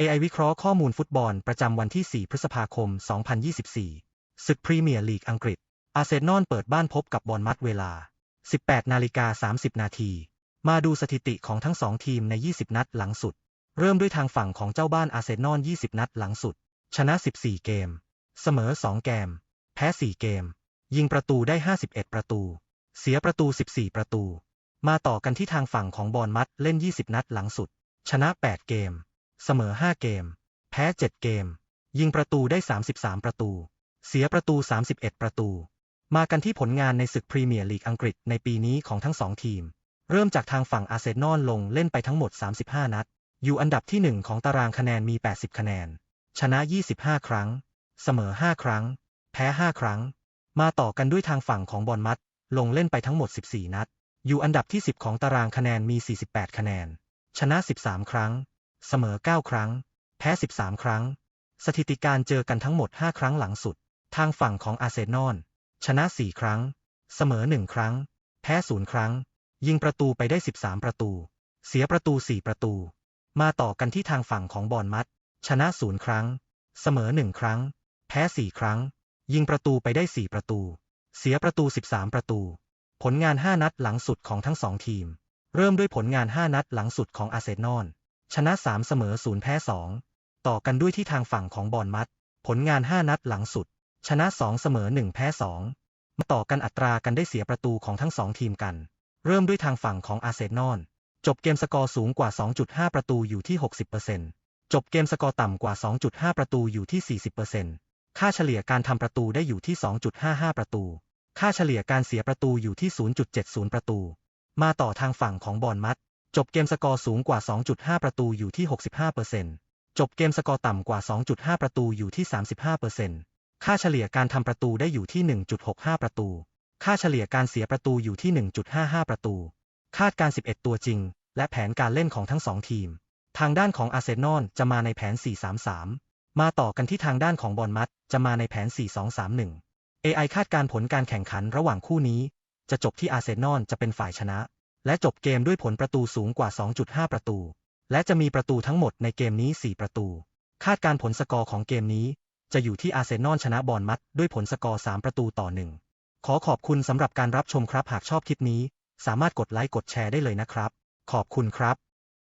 AI วิเคราะห์ข้อมูลฟุตบอลประจำวันที่ 4 พฤษภาคม 2024 ศึกพรีเมียร์ลีกอังกฤษ อาร์เซนอลเปิดบ้านพบกับบอลมัดเวลา 18 นาฬิกา 30 นาที มาดูสถิติของทั้งสองทีมใน 20 นัดหลังสุด เริ่มด้วยทางฝั่งของเจ้าบ้านอาร์เซนอล 20 นัดหลังสุด ชนะ 14 เกม เสมอ 2 เกม แพ้ 4 เกม ยิงประตูได้ 51 ประตู เสียประตู 14 ประตู มาต่อกันที่ทางฝั่งของบอลมัดเล่น 20 นัดหลังสุด ชนะ 8 เกม เสมอ 5 เกม แพ้ 7 เกม ยิงประตูได้ 33 ประตู เสียประตู 31 ประตู มากันที่ผลงานในศึกพรีเมียร์ลีกอังกฤษในปีนี้ของทั้งสองทีม เริ่มจากทางฝั่งอาร์เซนอลลงเล่นไปทั้งหมด 35 นัด อยู่อันดับที่ 1 ของตารางคะแนนมี 80 คะแนน ชนะ 25 ครั้ง เสมอ 5 ครั้ง แพ้ 5 ครั้ง มาต่อกันด้วยทางฝั่งของบอลมัดลงเล่นไปทั้งหมด 14 นัด อยู่อันดับที่ 10 ของตารางคะแนนมี 48 คะแนน ชนะ 13 ครั้ง เสมอ 9 ครั้ง แพ้ 13 ครั้ง สถิติการเจอกันทั้งหมด 5 ครั้งหลังสุด ทางฝั่งของอาร์เซนอลชนะ 4 ครั้ง เสมอ 1 ครั้ง แพ้ 0 ครั้ง ยิงประตูไปได้ 13 ประตู เสียประตู 4 ประตู มาต่อกันที่ทางฝั่งของบอลมัด ชนะ 0 ครั้ง เสมอ 1 ครั้ง แพ้ 4 ครั้ง ยิงประตูไปได้ 4 ประตู เสียประตู 13 ประตู ผลงาน 5 นัดหลังสุดของทั้งสองทีม เริ่มด้วยผลงาน 5 นัดหลังสุดของอาร์เซนอล ชนะ 3 เสมอ 0 แพ้ 2 ต่อกันด้วยที่ทางฝั่งของบอลมัด ผลงาน 5 นัดหลังสุด ชนะ 2 เสมอ 1 แพ้ 2 มาต่อกันอัตรากันได้เสียประตูของทั้งสองทีมกัน เริ่มด้วยทางฝั่งของอาเซนอลจบเกมสกอร์สูงกว่า 2.5 ประตูอยู่ที่ 60%จบเกมสกอร์ต่ำกว่า 2.5 ประตูอยู่ที่ 40%ค่าเฉลี่ยการทำประตูได้อยู่ที่ 2.55 ประตู ค่าเฉลี่ยการเสียประตูอยู่ที่ 0.70 ประตู มาต่อทางฝั่งของบอลมัด จบเกมสกอร์สูงกว่า 2.5 ประตูอยู่ที่ 65%จบเกมสกอร์ต่ำกว่า 2.5 ประตูอยู่ที่ 35%ค่าเฉลี่ยการทำประตูได้อยู่ที่ 1.65 ประตู ค่าเฉลี่ยการเสียประตูอยู่ที่ 1.55 ประตู คาดการ 11 ตัวจริง และแผนการเล่นของทั้งสองทีม ทางด้านของอาร์เซนอลจะมาในแผน 4-3-3 มาต่อกันที่ทางด้านของบอลมัดจะมาในแผน 4-2-3-1 AI คาดการผลการแข่งขันระหว่างคู่นี้ จะจบที่อาร์เซนอลจะเป็นฝ่ายชนะ และจบเกมด้วยผลประตูสูงกว่า 2.5 ประตู และจะมีประตูทั้งหมดในเกมนี้ 4 ประตู คาดการผลสกอร์ของเกมนี้ จะอยู่ที่อาร์เซนอลชนะบอลมัดด้วยผลสกอร์ 3 ประตูต่อ1ขอขอบคุณสำหรับการรับชมครับหากชอบคลิปนี้ สามารถกดไลค์กดแชร์ได้เลยนะครับ ขอบคุณครับ